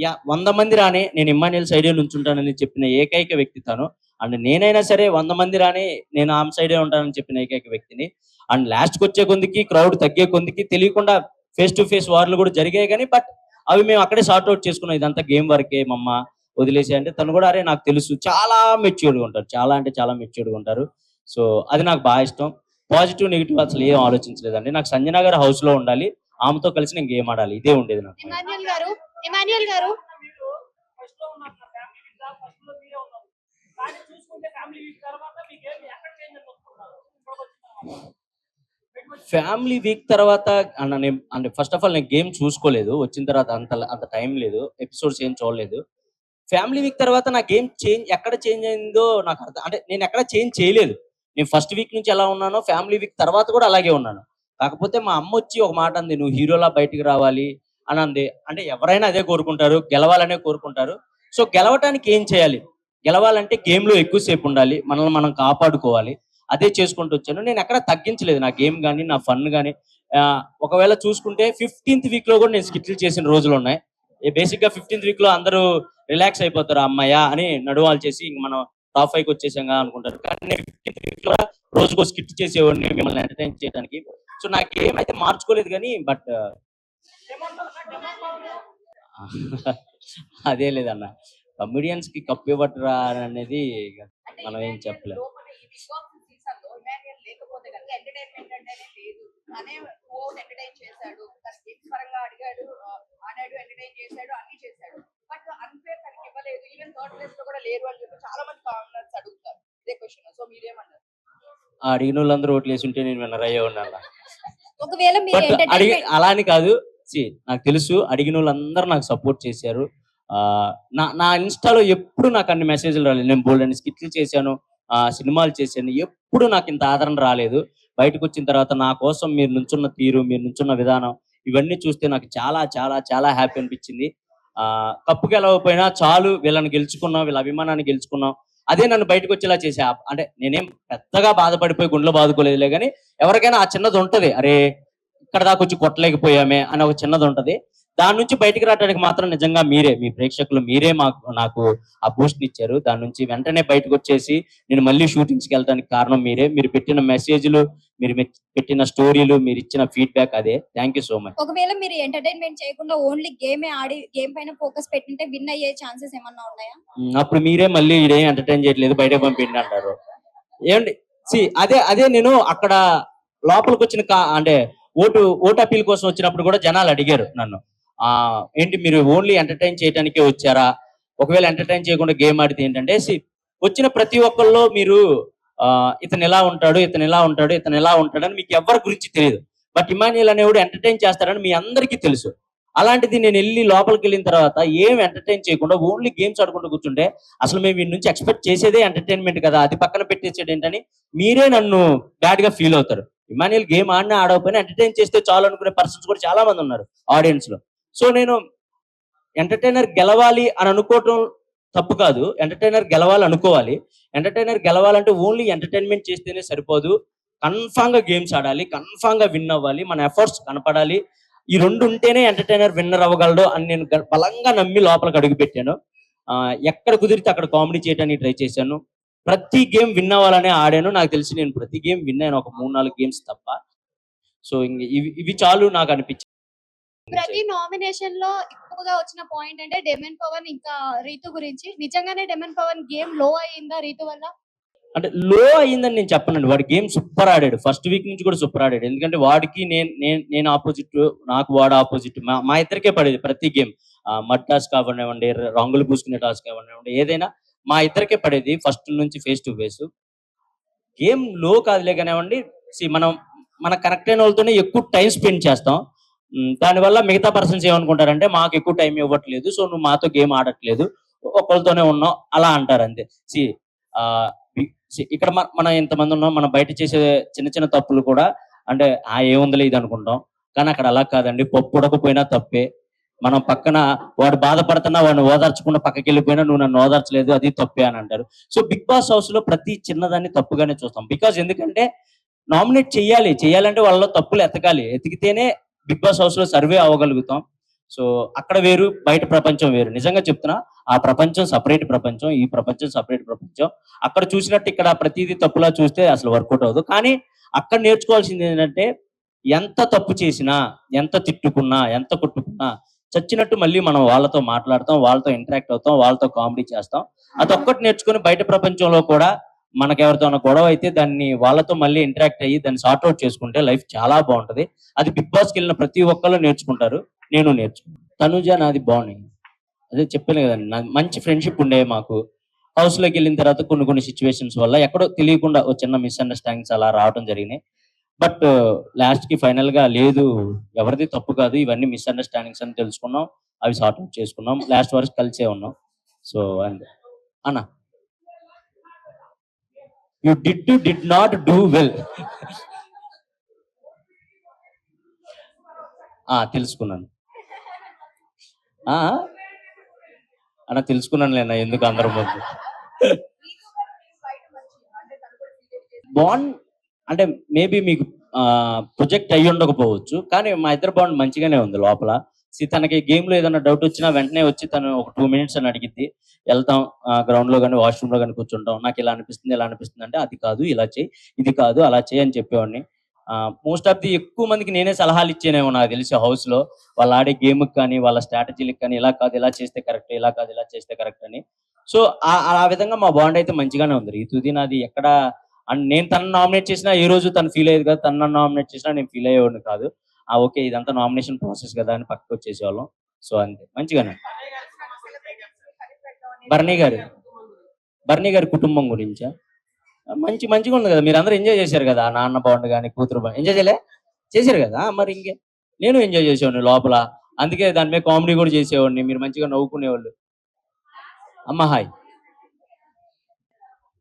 యా వంద మంది రానే నేను ఇమ్మాన్యుల్ సైడే నుంచుంటానని చెప్పిన ఏకైక వ్యక్తి తను. అండ్ నేనైనా సరే వంద మంది రాని నేను ఆమె సైడే ఉంటానని చెప్పిన ఏకైక వ్యక్తిని. అండ్ లాస్ట్కి వచ్చే కొందికి క్రౌడ్ తగ్గే కొందికి తెలియకుండా ఫేస్ టు ఫేస్ వార్లు కూడా జరిగాయి కానీ బట్ అవి మేము అక్కడే సార్ట్అవుట్ చేసుకున్నాం. ఇదంతా గేమ్ వరకే మమ్మ వదిలేసి అంటే తను కూడా అరే నాకు తెలుసు. చాలా మెచ్యూర్డ్గా ఉంటారు. చాలా అంటే చాలా మెచ్యూర్డ్గా ఉంటారు. సో అది నాకు బాగా ఇష్టం. పాజిటివ్ నెగిటివ్ అసలు ఏం ఆలోచించలేదండి. నాకు సంజన గారు హౌస్లో ఉండాలి. ఆమెతో కలిసి నేను గేమ్ ఆడాలి. ఇదే ఉండేది నాకు. ఇమాన్యుయల్ గారు? గారు ఫ్యామిలీ వీక్ తర్వాత అన్న నేను అంటే ఫస్ట్ ఆఫ్ ఆల్ నేను గేమ్ చూసుకోలేదు. వచ్చిన తర్వాత అంత అంత టైం లేదు. ఎపిసోడ్స్ ఏం చూడలేదు. ఫ్యామిలీ వీక్ తర్వాత నా గేమ్ చేంజ్ ఎక్కడ చేంజ్ అయిందో నాకు అర్థం అంటే నేను ఎక్కడ చేంజ్ చేయలేదు. నేను ఫస్ట్ వీక్ నుంచి ఎలా ఉన్నానో ఫ్యామిలీ వీక్ తర్వాత కూడా అలాగే ఉన్నాను. కాకపోతే మా అమ్మ వచ్చి ఒక మాట అంది నువ్వు హీరోలా బయటికి రావాలి. అని అంది అంటే ఎవరైనా అదే కోరుకుంటారు గెలవాలనే కోరుకుంటారు. సో గెలవటానికి ఏం చేయాలి? గెలవాలంటే గేమ్లో లో ఎక్కువసేపు ఉండాలి మనల్ని మనం కాపాడుకోవాలి. అదే చేసుకుంటూ వచ్చాను. నేను ఎక్కడ తగ్గించలేదు. నా గేమ్ కానీ నా ఫన్ కానీ ఒకవేళ చూసుకుంటే ఫిఫ్టీన్త్ వీక్లో కూడా నేను స్కిట్లు చేసిన రోజులు ఉన్నాయి. బేసిక్గా ఫిఫ్టీన్త్ వీక్లో అందరూ రిలాక్స్ అయిపోతారు అమ్మాయ అని నడువాలు చేసి ఇంక మనం టాప్ ఫైవ్కి వచ్చేసాం అనుకుంటారు. కానీ నేను ఫిఫ్టీన్త్ వీక్లో రోజుకో స్కిట్ చేసేవాడిని మిమ్మల్ని ఎంటర్టైన్ చేయడానికి సో నా గేమ్ అయితే మార్చుకోలేదు కానీ బట్ అదే లేదన్న. కమిడియన్స్కి కప్పు ఇవ్వట్రా అనేది మనం ఏం చెప్పలేం. లోపల ఈ బిగ్ బాస్ సీజన్లో ఇమాన్యుయల్ లేకపోతే కనుక ఎంటర్టైన్మెంట్ అంటేనే లేదు. అనే ఓ ఎంటర్టైన్ చేశాడు. తన గేమ్స్ పరంగా అడిగాడు ఆ, ఆడాడు ఎంటర్టైన్ చేశాడు అన్ని చేశాడు. బట్ అన్ఫేర్ తనకి ఇవ్వలేదు. ఈవెన్ థర్డ్ ప్లేస్లో కూడా లేరు అని చెప్పి చాలా మంది కామెంట్స్ అడుగుతారు. ఇదే క్వశ్చన్ సో మీరేమన్నారు? ఆ అడిగిన వాళ్ళందరూ ఓట్లు వేసి ఉంటే నేను విన్నర్ అయ్యే <laughs> అడిగి ఎంటర్టైన్మెంట్ అలా అని కాదు. నాకు తెలుసు అడిగిన వాళ్ళందరూ నాకు సపోర్ట్ చేశారు. నా నా ఇన్స్టాలో ఎప్పుడు నాకు అన్ని మెసేజ్లు రాలేదు. నేను బోల్డ్ అని స్కిట్లు చేశాను సినిమాలు చేశాను. ఎప్పుడు నాకు ఇంత ఆదరణ రాలేదు. బయటకు వచ్చిన తర్వాత నా కోసం మీరు నుంచున్న తీరు మీరు నుంచున్న విధానం ఇవన్నీ చూస్తే నాకు చాలా చాలా చాలా హ్యాపీ అనిపించింది. ఆ కప్పు గెలవకపోయినా చాలు వీళ్ళని గెలుచుకున్నాం వీళ్ళ అభిమానాన్ని గెలుచుకున్నాం. అదే నన్ను బయటకు వచ్చేలా చేసే అంటే నేనేం పెద్దగా బాధపడిపోయి గుండెలో బాదుకోలేదులే కానీ ఎవరికైనా ఆ చిన్నది ఉంటుంది. అరే ఇక్కడ దాకా వచ్చి కొట్టలేకపోయామే అని ఒక చిన్నది ఉంటది. దాని నుంచి బయటికి రావడానికి మాత్రం నిజంగా మీరే మీ ప్రేక్షకులు మీరే మాకు నాకు ఆ బూస్ట్ ఇచ్చారు. దాని నుంచి వెంటనే బయటకు వచ్చేసి నేను మళ్ళీ షూటింగ్స్కి వెళ్ళడానికి కారణం మీరే. మీరు పెట్టిన మెసేజ్లు మీరు పెట్టిన స్టోరీలు మీరు ఇచ్చిన ఫీడ్బ్యాక్ అదే. థ్యాంక్ యూ సో మచ్ ఒకవేళ మీరు ఎంటర్టైన్మెంట్ చేయకుండా ఓన్లీ గేమే ఆడి గేమ్ పైన ఫోకస్ పెట్టింటే విన్ అయ్యే ఛాన్సెస్ ఏమన్నా ఉన్నాయా? అప్పుడు మీరే మళ్ళీ ఇదేం ఎంటర్టైన్ చేయట్లేదు బయట పంపిండి అంటారు. ఏమండి సి అదే అదే నేను అక్కడ లోపలికి వచ్చిన కా అంటే ఓటు ఓటు అప్పీల్ కోసం వచ్చినప్పుడు కూడా జనాలు అడిగారు నన్ను. ఆ ఏంటి మీరు ఓన్లీ ఎంటర్టైన్ చేయడానికే వచ్చారా? ఒకవేళ ఎంటర్టైన్ చేయకుండా గేమ్ ఆడితే ఏంటంటే వచ్చిన ప్రతి ఒక్కళ్ళు మీరు ఆ ఇతను ఎలా ఉంటాడు ఇతను ఎలా ఉంటాడు ఇతను ఎలా ఉంటాడని మీకు ఎవరి గురించి తెలియదు. బట్ ఇమాన్యుల్ అనేవాడు ఎంటర్టైన్ చేస్తాడని మీ అందరికీ తెలుసు. అలాంటిది నేను వెళ్ళి లోపలికి వెళ్ళిన తర్వాత ఏం ఎంటర్టైన్ చేయకుండా ఓన్లీ గేమ్స్ ఆడుకుంటూ కూర్చుంటే అసలు మేము వీడి నుంచి ఎక్స్పెక్ట్ చేసేదే ఎంటర్టైన్మెంట్ కదా అది పక్కన పెట్టేసేది ఏంటని మీరే నన్ను బ్యాడ్గా ఫీల్ అవుతారు. ఇమాన్యుల్ గేమ్ ఆడినా ఆడకపోయినా ఎంటర్టైన్ చేస్తే చాలు అనుకునే పర్సన్స్ కూడా చాలా మంది ఉన్నారు ఆడియన్స్లో. సో నేను ఎంటర్టైనర్ గెలవాలి అని అనుకోవటం తప్పు కాదు. ఎంటర్టైనర్ గెలవాలి అనుకోవాలి. ఎంటర్టైనర్ గెలవాలంటే ఓన్లీ ఎంటర్టైన్మెంట్ చేస్తేనే సరిపోదు. కన్ఫామ్గా గేమ్స్ ఆడాలి. కన్ఫామ్గా విన్ అవ్వాలి. మన ఎఫర్ట్స్ కనపడాలి. ఈ రెండు ఉంటేనే ఎంటర్టైనర్ విన్నర్ అవ్వగలడు అని నేను బలంగా నమ్మి లోపలికి అడుగు పెట్టాను ఎక్కడ కుదిరితే అక్కడ కామెడీ చేయడానికి ట్రై చేశాను. ప్రతి గేమ్ విన్ అవ్వాలనే ఆడాను. నాకు తెలిసి నేను ప్రతి గేమ్ విన్ అయ్యాను. ఒక మూడు నాలుగు గేమ్స్ తప్ప. సో ఇంక ఇవి ఇవి చాలు నాకు అనిపించింది ప్రతి నామినేషన్లో ఎక్కువగా వచ్చిన పాయింట్ అంటే డెమన్ పవన్ ఇంకా రీతు గురించి. నిజంగానే డెమన్ పవన్ గేమ్లో అయిందా రీతు వల్ల? అంటే లో అయ్యిందని నేను చెప్పనండి. వాడి గేమ్ సూపర్ ఆడాడు. ఫస్ట్ వీక్ నుంచి కూడా సూపర్ ఆడాడు. ఎందుకంటే వాడికి నేను నేను నేను ఆపోజిట్ నాకు వాడు ఆపోజిట్ మా మా ఇద్దరికే పడేది ప్రతి గేమ్. మడ్ టాస్క్ కావనివ్వండి రంగులు పూసుకునే టాస్క్ కావనివ్వండి ఏదైనా మా ఇద్దరికే పడేది ఫస్ట్ నుంచి ఫేస్ టు ఫేస్ గేమ్లో కాదులే కానివ్వండి సి మనం మన కరెక్ట్ అయిన వాళ్ళతోనే ఎక్కువ టైం స్పెండ్ చేస్తాం. దానివల్ల మిగతా పర్సన్స్ ఏమనుకుంటారంటే మాకు ఎక్కువ టైం ఇవ్వట్లేదు సో నువ్వు మాతో గేమ్ ఆడట్లేదు ఒకళ్ళతోనే ఉన్నావు అలా అంటారు అంతే. సి ఇక్కడ మనం ఇంతమంది ఉన్నాం మనం బయట చేసే చిన్న చిన్న తప్పులు కూడా అంటే ఆ ఏముందిలే ఇది అనుకుంటాం. కానీ అక్కడ అలా కాదండి పప్పు ఉడకపోయినా తప్పే. మనం పక్కన వాడు బాధపడుతున్నా వాడిని ఓదార్చకుండా పక్కకి వెళ్ళిపోయినా నువ్వు నన్ను ఓదార్చలేదు అది తప్పే అని అంటారు. సో బిగ్ బాస్ హౌస్లో ప్రతి చిన్నదాన్ని తప్పుగానే చూస్తాం. బికాజ్ ఎందుకంటే నామినేట్ చేయాలి. చేయాలంటే వాళ్ళలో తప్పులు ఎతకాలి. ఎతికితేనే బిగ్ బాస్ హౌస్లో సర్వే అవ్వగలుగుతాం. సో అక్కడ వేరు బయట ప్రపంచం వేరు. నిజంగా చెప్తున్నా ఆ ప్రపంచం సపరేట్ ప్రపంచం ఈ ప్రపంచం సపరేట్ ప్రపంచం. అక్కడ చూసినట్టు ఇక్కడ ప్రతిదీ తప్పులా చూస్తే అసలు వర్కౌట్ అవ్వదు. కానీ అక్కడ నేర్చుకోవాల్సింది ఏంటంటే ఎంత తప్పు చేసినా ఎంత తిట్టుకున్నా ఎంత కొట్టుకున్నా చచ్చినట్టు మళ్ళీ మనం వాళ్ళతో మాట్లాడతాం వాళ్ళతో ఇంటరాక్ట్ అవుతాం వాళ్ళతో కామెడీ చేస్తాం. అదొక్కటి నేర్చుకుని బయట ప్రపంచంలో కూడా మనకి గొడవ అయితే దాన్ని వాళ్ళతో మళ్ళీ ఇంటరాక్ట్ అయ్యి దాన్ని సార్ట్అవుట్ చేసుకుంటే లైఫ్ చాలా బాగుంటది. అది బిగ్ బాస్కి వెళ్ళిన ప్రతి ఒక్కళ్ళు నేర్చుకుంటారు నేను నేర్చుకున్నాను తనుజ నాది బాగుంది అదే చెప్పాను కదండి నా మంచి ఫ్రెండ్షిప్ ఉండే మాకు. హౌస్లోకి వెళ్ళిన తర్వాత కొన్ని కొన్ని సిచ్యువేషన్స్ వల్ల ఎక్కడో తెలియకుండా ఒక చిన్న మిస్అండర్స్టాండింగ్స్ అలా రావడం జరిగినాయి. బట్ లాస్ట్కి ఫైనల్గా లేదు. ఎవరిది తప్పు కాదు. ఇవన్నీ మిస్అండర్స్టాండింగ్స్ అని తెలుసుకున్నాం. అవి సార్ట్ అవుట్ చేసుకున్నాం. లాస్ట్ వరకు కలిసే ఉన్నాం. సో అంతే అన్న. You did to did not do well తెలుసుకున్నాను. ఆ, అన్న తెలుసుకున్నాను లేనా ఎందుకు అందరం బాండ్ <laughs> అంటే మేబీ మీకు ప్రొజెక్ట్ అయ్యి ఉండకపోవచ్చు కానీ మా ఇద్దరు బాండ్ మంచిగానే ఉంది లోపల. సీ తనకి గేమ్లో ఏదైనా డౌట్ వచ్చినా వెంటనే వచ్చి తను ఒక టూ మినిట్స్ అని అడిగిద్ది. వెళ్తాం గ్రౌండ్లో కానీ వాష్రూమ్లో కానీ కూర్చుంటాం. నాకు ఇలా అనిపిస్తుంది ఇలా అనిపిస్తుంది అంటే అది కాదు ఇలా చేయి ఇది కాదు అలా చేయి అని చెప్పేవాడిని. మోస్ట్ ఆఫ్ ది ఎక్కువ మందికి నేనే సలహాలు ఇచ్చేనేమో నాకు తెలిసి హౌస్లో వాళ్ళు ఆడే గేమ్ కానీ వాళ్ళ స్ట్రాటజీలకు కానీ ఇలా కాదు ఇలా చేస్తే కరెక్ట్ ఇలా కాదు ఇలా చేస్తే కరెక్ట్ అని. సో ఆ- ఆ విధంగా మా బాండ్ అయితే మంచిగానే ఉంది. ఈ తుది నాది ఎక్కడ అండ్ నేను తను నామినేట్ చేసినా ఏ రోజు తను ఫీల్ అయ్యేది కదా. తను నామినేట్ చేసినా నేను ఫీల్ అయ్యేవాడిని కాదు. ఆ ఓకే ఇదంతా నామినేషన్ ప్రాసెస్ కదా అని పక్కకు వచ్చేసేవాళ్ళం. సో అంతే. మంచిగానే. బర్నీ గారు. బర్నీ గారి కుటుంబం గురించా? మంచి మంచిగా ఉంది కదా. మీరు అందరూ ఎంజాయ్ చేశారు కదా. నాన్న బాగుండు కానీ కూతురు బాగుంది ఎంజాయ్ చేయలే? చేశారు కదా. మరి ఇంకే. నేను ఎంజాయ్ చేసేవాడిని లోపల. అందుకే దాని మీద కామెడీ కూడా చేసేవాడిని. మీరు మంచిగా నవ్వుకునేవాళ్ళు. అమ్మ హాయ్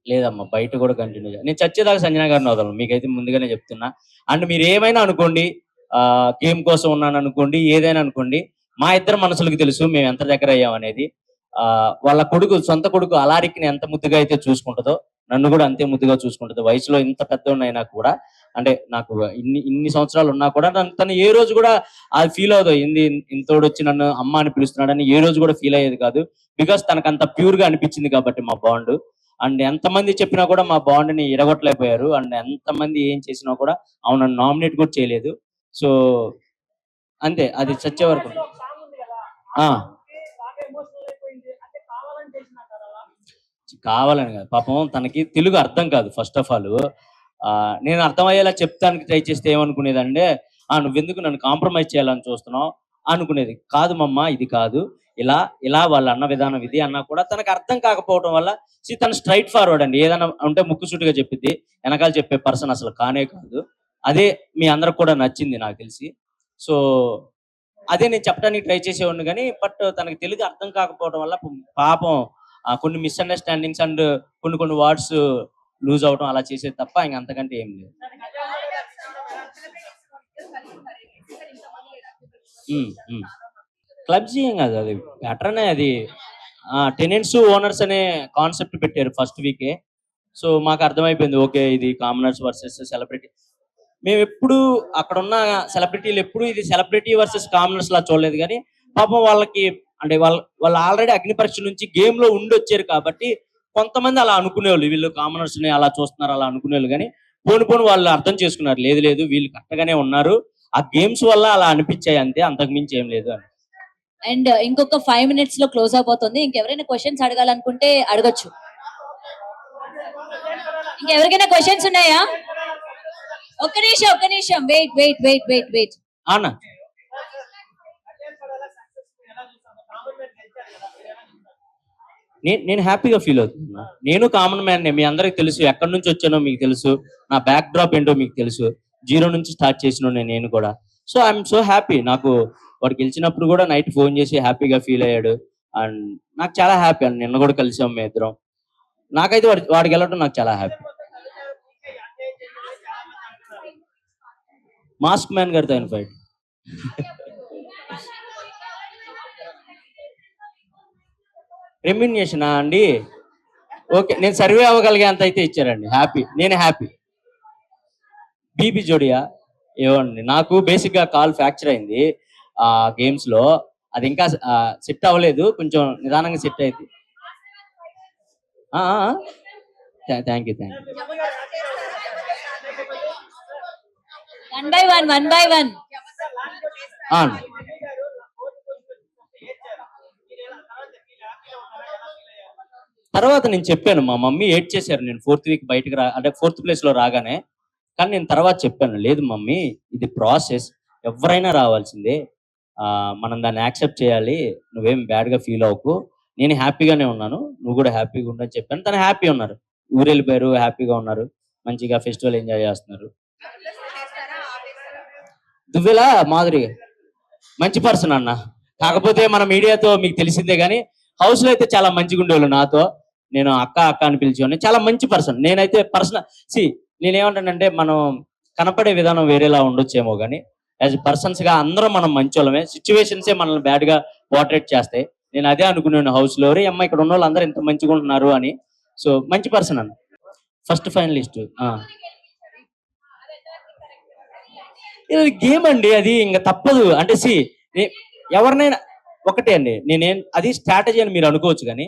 లేదమ్మా బయట కూడా కంటిన్యూ నేను చచ్చేదాకా సంజన గారిని వదలను మీకైతే ముందుగానే చెప్తున్నా. అండ్ మీరు ఏమైనా అనుకోండి ఆ గేమ్ కోసం ఉన్నాను అనుకోండి ఏదైనా అనుకోండి మా ఇద్దరు మనసులకు తెలుసు మేము ఎంత దగ్గర అయ్యాం అనేది. ఆ వాళ్ళ కొడుకు సొంత కొడుకు అలారిక్ని ఎంత ముద్దుగా అయితే చూసుకుంటుందో నన్ను కూడా అంతే ముద్దుగా చూసుకుంటుంది. వయసులో ఇంత పెద్దోడైనా కూడా అంటే నాకు ఇన్ని ఇన్ని సంవత్సరాలు ఉన్నా కూడా నన్ను తను ఏ రోజు కూడా అది ఫీల్ అవుతుంది ఇంది ఇంతోడు వచ్చి నన్ను అమ్మ అని పిలుస్తున్నాడని ఏ రోజు కూడా ఫీల్ అయ్యేది కాదు. బికాస్ తనకు అంత ప్యూర్గా అనిపించింది కాబట్టి మా బాండ్. అండ్ ఎంతమంది చెప్పినా కూడా మా బాండ్ని ఇరగొట్టలేకపోయారు. అండ్ ఎంతమంది ఏం చేసినా కూడా అవును నామినేట్ కూడా చేయలేదు. సో అంతే అది చచ్చే వరకు. ఆ, కావాలని కాదు. పాపం తనకి తెలుగు అర్థం కాదు ఫస్ట్ ఆఫ్ ఆల్ నేను అర్థమయ్యేలా చెప్తానికి ట్రై చేస్తే ఏమనుకునేదంటే ఆ నువ్వెందుకు నన్ను కాంప్రమైజ్ చేయాలని చూస్తున్నావు? అనుకునేది. కాదు మమ్మ ఇది కాదు. ఇలా ఇలా వాళ్ళ అన్న విధానం ఇది అన్నా కూడా తనకు అర్థం కాకపోవడం వల్ల సీ తను స్ట్రైట్ ఫార్వర్డ్ అండి. ఏదైనా ఉంటే ముక్కుసూటిగా చెప్పిద్ది వెనకాల చెప్పే పర్సన్ అసలు కానే కాదు. అదే మీ అందరికి కూడా నచ్చింది నాకు తెలిసి. సో అదే నేను చెప్పడానికి ట్రై చేసేవాడిని కానీ బట్ తనకి తెలుగు అర్థం కాకపోవడం వల్ల పాపం కొన్ని మిస్అండర్స్టాండింగ్స్ అండ్ కొన్ని కొన్ని వర్డ్స్ లూజ్ అవడం అలా చేసేది తప్ప ఇంక అంతకంటే ఏం లేదు. క్లబ్స్ ఏం కాదు అది. ప్యాటర్నే అది టెనెంట్స్ ఓనర్స్ అనే కాన్సెప్ట్ పెట్టారు ఫస్ట్ వీకే సో మాకు అర్థమైపోయింది ఓకే ఇది కామనర్స్ వర్సెస్ సెలబ్రిటీ మేము ఎప్పుడు అక్కడ ఉన్న సెలబ్రిటీలు ఎప్పుడు ఇది సెలబ్రిటీ వర్సెస్ కామనర్స్ లా చూడలేదు కానీ పాపం వాళ్ళకి అంటే వాళ్ళ వాళ్ళు ఆల్రెడీ అగ్ని పరీక్ష నుంచి గేమ్లో ఉండి వచ్చారు కాబట్టి కొంతమంది అలా అనుకునేవాళ్ళు వీళ్ళు కామనర్స్ని అలా చూస్తున్నారు అలా అనుకునేవాళ్ళు కానీ పోను పోను వాళ్ళు అర్థం చేసుకున్నారు లేదు లేదు వీళ్ళు కరెక్ట్గానే ఉన్నారు. ఆ గేమ్స్ వల్ల అలా అనిపించాయి అంతే అంతకు మించి ఏం లేదు అని. అండ్ ఇంకొక ఫైవ్ మినిట్స్లో క్లోజ్ అయిపోతుంది ఇంకెవరైనా క్వశ్చన్స్ అడగాలనుకుంటే అడగచ్చు. ఇంకెవరికైనా క్వశ్చన్స్ ఉన్నాయా? ఒక్క నిమిషం ఒక్క నిమిషం. Wait wait wait wait wait అన్నా. నేను నేను హ్యాపీగా ఫీల్ అవుతున్నా. నేను కామన్ మ్యాన్ మీ అందరికి తెలుసు. ఎక్కడి నుంచి వచ్చానో మీకు తెలుసు. నా బ్యాక్ డ్రాప్ ఏంటో మీకు తెలుసు. జీరో నుంచి స్టార్ట్ చేసిన నేను కూడా. సో ఐఎమ్ సో హ్యాపీ నాకు వాడు గెలిచినప్పుడు కూడా నైట్ ఫోన్ చేసి హ్యాపీగా ఫీల్ అయ్యాడు. అండ్ నాకు చాలా హ్యాపీ అండి. నిన్న కూడా కలిసాం మీ ఇద్దరం. నాకైతే వాడి వాడికి వెళ్ళడం నాకు చాలా హ్యాపీ. మాస్క్ మ్యాన్ గారితో ఆయన ఫైట్. రెమ్యునేషన్ అండి? ఓకే నేను సర్వే అవ్వగలిగే అంత అయితే ఇచ్చారండి. హ్యాపీ నేను హ్యాపీ. BB Zodiac? ఏమండి నాకు బేసిక్గా కాల్ ఫ్రాక్చర్ అయింది. గేమ్స్లో. అది ఇంకా సెట్ అవ్వలేదు. కొంచెం నిదానంగా సెట్ అయింది. Thank you thank you one by one one by one తర్వాత నేను చెప్పాను మా మమ్మీ ఏడ్ చేశారు. నేను ఫోర్త్ వీక్ బయటకు రా అంటే ఫోర్త్ ప్లేస్లో రాగానే. కానీ నేను తర్వాత చెప్పాను లేదు మమ్మీ ఇది ప్రాసెస్ ఎవరైనా రావాల్సిందే. మనం దాన్ని యాక్సెప్ట్ చేయాలి. నువ్వేం బ్యాడ్గా ఫీల్ అవ్వకు. నేను హ్యాపీగానే ఉన్నాను. నువ్వు కూడా హ్యాపీగా ఉండని చెప్పాను. తను హ్యాపీ ఉన్నారు. ఊరు వెళ్ళిపోయారు హ్యాపీగా ఉన్నారు. మంచిగా ఫెస్టివల్ ఎంజాయ్ చేస్తున్నారు. దువ్వెలా? మాధురి. మంచి పర్సన్ అన్న. కాకపోతే మన మీడియాతో మీకు తెలిసిందే కానీ హౌస్లో అయితే చాలా మంచిగా ఉండేవాళ్ళు నాతో. నేను అక్క అక్క అని పిలిచేవాడిని. చాలా మంచి పర్సన్. నేనైతే పర్సనల్ సి నేనేమంటానంటే మనం కనపడే విధానం వేరేలా ఉండొచ్చేమో కానీ యాజ్ పర్సన్స్గా అందరం మనం మంచోళ్ళమే. సిచ్యువేషన్సే మనల్ని బ్యాడ్గా పోర్ట్రేట్ చేస్తాయి. నేను అదే అనుకున్నాను హౌస్లో అమ్మ ఇక్కడ ఉన్న వాళ్ళు ఇంత మంచిగా ఉంటున్నారు అని. సో మంచి పర్సన్ అన్న. ఫస్ట్ ఫైనలిస్ట్ ఇది గేమ్ అండి. అది ఇంకా తప్పదు. అంటే సి ఎవరినైనా ఒకటే అండి. నేనేం అది స్ట్రాటజీ అని మీరు అనుకోవచ్చు కానీ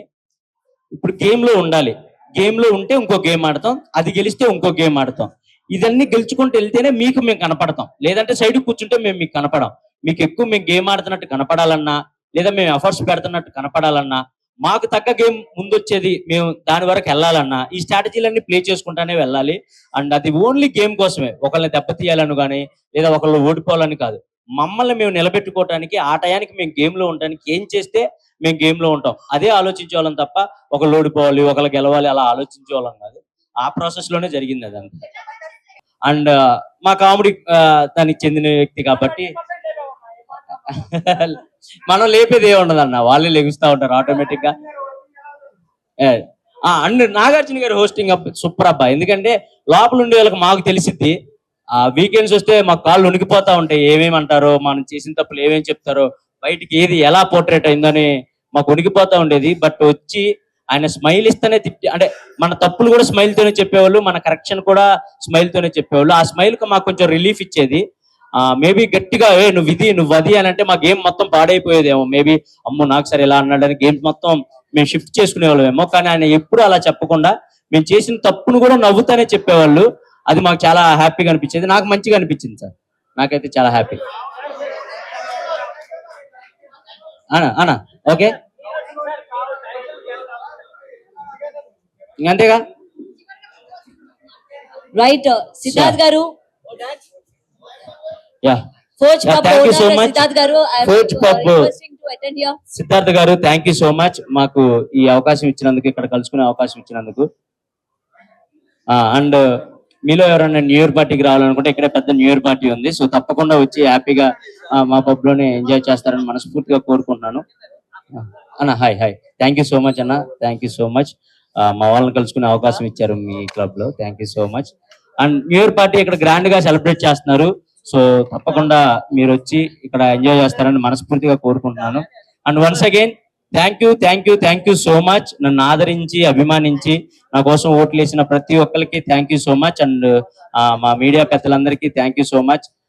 ఇప్పుడు గేమ్లో ఉండాలి. గేమ్లో ఉంటే ఇంకో గేమ్ ఆడతాం. అది గెలిస్తే ఇంకో గేమ్ ఆడతాం. ఇదన్నీ గెలుచుకుంటూ వెళ్తేనే మీకు మేము కనపడతాం. లేదంటే సైడ్ కూర్చుంటే మేము మీకు కనపడాం. మీకు ఎక్కువ మేము గేమ్ ఆడుతున్నట్టు కనపడాలన్నా లేదా మేము ఎఫర్ట్స్ పెడుతున్నట్టు కనపడాలన్నా మాకు తగ్గ గేమ్ ముందొచ్చేది మేము దాని వరకు వెళ్ళాలన్నా ఈ స్ట్రాటజీలన్నీ ప్లే చేసుకుంటానే వెళ్ళాలి. అండ్ అది ఓన్లీ గేమ్ కోసమే. ఒకళ్ళని దెబ్బతీయాలను కానీ లేదా ఒకళ్ళు ఓడిపోవాలని కాదు. మమ్మల్ని మేము నిలబెట్టుకోవటానికి ఆ టయానికి మేము గేమ్లో ఉండడానికి ఏం చేస్తే మేము గేమ్లో ఉంటాం. అదే ఆలోచించే వాళ్ళం తప్ప ఒకళ్ళు ఓడిపోవాలి ఒకళ్ళు గెలవాలి అలా ఆలోచించే వాళ్ళం కాదు. ఆ ప్రాసెస్లోనే జరిగింది అదంతా. అండ్ మా కామెడీ దానికి చెందిన వ్యక్తి కాబట్టి <laughs> మనం లేపేది ఏ ఉండదన్న వాళ్ళే లెగుస్తూ ఉంటారు ఆటోమేటిక్గా. ఏ, ఆ, అండ్ నాగార్జున గారి హోస్టింగ్ సూపర్ అబ్బా. ఎందుకంటే లోపల ఉండే వాళ్ళకి మాకు తెలిసిద్ది. ఆ వీకెండ్స్ వస్తే మా కాళ్ళు ఉనికిపోతా ఉంటాయి. ఏమేమి అంటారో మనం చేసిన తప్పులు ఏమేమి చెప్తారో బయటికి ఏది ఎలా పోర్ట్రేట్ అయిందని మాకు ఉనికిపోతా ఉండేది. బట్ వచ్చి ఆయన స్మైల్ ఇస్తేనే తిట్టి అంటే మన తప్పులు కూడా స్మైల్ తోనే చెప్పేవాళ్ళు మన కరెక్షన్ కూడా స్మైల్తోనే చెప్పేవాళ్ళు. ఆ స్మైల్కి మాకు కొంచెం రిలీఫ్ ఇచ్చేది. మేబీ గట్టిగా ఏ నువ్వు ఇది నువ్వు అది అని అంటే మా గేమ్ మొత్తం పాడైపోయేదేమో. మేబీ అమ్మో నాకు సరే ఇలా అన్నాడని గేమ్ మొత్తం మేము షిఫ్ట్ చేసుకునే వాళ్ళమేమో కానీ ఆయన ఎప్పుడు అలా చెప్పకుండా మేము చేసిన తప్పును కూడా నవ్వుతానే చెప్పేవాళ్ళు. అది మాకు చాలా హ్యాపీగా అనిపించేది. నాకు మంచిగా అనిపించింది సార్. నాకైతే చాలా హ్యాపీ అనా అనా ఓకే? అంతేగా రైట్ సిద్ధార్థ్ గారు. Yeah coach. సిద్ధార్థ్ గారు Siddharth thank you so much మాకు ఈ అవకాశం ఇచ్చినందుకు ఇక్కడ కలుసుకునే అవకాశం ఇచ్చినందుకు. అండ్ మీలో ఎవరైనా న్యూ ఇయర్ పార్టీకి రావాలనుకుంటే ఇక్కడ పెద్ద న్యూ ఇయర్ పార్టీ ఉంది. సో తప్పకుండా వచ్చి హ్యాపీగా మా పబ్లోనే ఎంజాయ్ చేస్తారని మనస్ఫూర్తిగా కోరుకుంటున్నాను. అన్న hi hi thank you so much అన్న. థ్యాంక్ యూ సో మచ్ మా వాళ్ళని కలుసుకునే అవకాశం ఇచ్చారు మీ క్లబ్లో. Thank you so much and new year party ఇక్కడ గ్రాండ్గా సెలబ్రేట్ చేస్తున్నారు. సో తప్పకుండా మీరు వచ్చి ఇక్కడ ఎంజాయ్ చేస్తారని మనస్ఫూర్తిగా కోరుకుంటున్నాను. And once again thank you thank you thank you so much నన్ను ఆదరించి అభిమానించి నా కోసం ఓట్లు వేసిన ప్రతి ఒక్కరికి thank you so much and మా మీడియా పెద్దలందరికీ థ్యాంక్ యూ సో మచ్